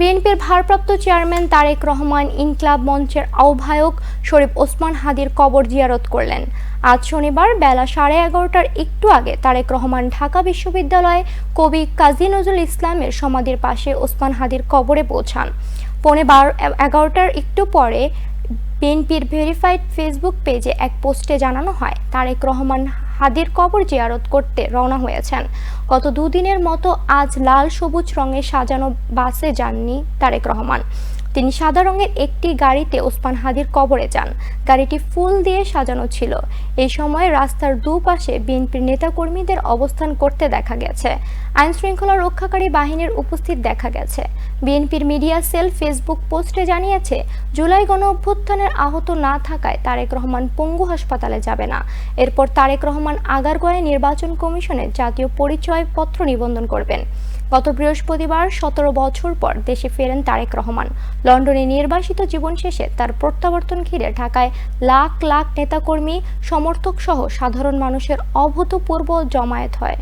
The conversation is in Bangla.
বিএনপির ভারপ্রাপ্ত চেয়ারম্যান তারেক রহমান ইনকলাব মঞ্চের আহ্বায়ক শরীফ ওসমান হাদির কবর জিয়ারত করলেন। আজ শনিবার বেলা সাড়ে এগারোটার একটু আগে তারেক রহমান ঢাকা বিশ্ববিদ্যালয়ে কবি কাজী নজরুল ইসলামের সমাধির পাশে ওসমান হাদির কবরে পৌঁছান। পৌনে বারো এগারোটার একটু পরে বিএনপির ভেরিফাইড ফেসবুক পেজে এক পোস্টে জানানো হয়, তারেক রহমান হাদির কবর জিয়ারত করতে রওনা হয়েছেন। গত দুদিনের মতো আজ লাল সবুজ রঙে সাজানো বাসে যাননি তারেক রহমান। তিনি সাদা রঙের একটি গাড়িতে ওসমান হাদির কবরে যান। গাড়িটি ফুল দিয়ে সাজানো ছিল। এই সময় রাস্তার দুপাশে বিএনপির নেতাকর্মীদের অবস্থান করতে দেখা গেছে। আইন শৃঙ্খলা রক্ষাকারী বাহিনীর উপস্থিত দেখা গেছে। বিএনপির মিডিয়া সেল ফেসবুক পোস্টে জানিয়েছে, জুলাই গণ অভ্যুত্থানের আহত না থাকায় তারেক রহমান পঙ্গু হাসপাতালে যাবে না। এরপর তারেক রহমান আগারগোয়ায় নির্বাচন কমিশনে জাতীয় পরিচয়পত্র নিবন্ধন করবেন। গত বৃহস্পতিবার সতেরো বছর পর দেশে ফেরেন তারেক রহমান। লন্ডনে নির্বাসিত জীবন শেষে তার প্রত্যাবর্তন ঘিরে ঢাকায় লাখ লাখ নেতাকর্মী সমর্থক সহ সাধারণ মানুষের অভূতপূর্ব জমায়েত হয়।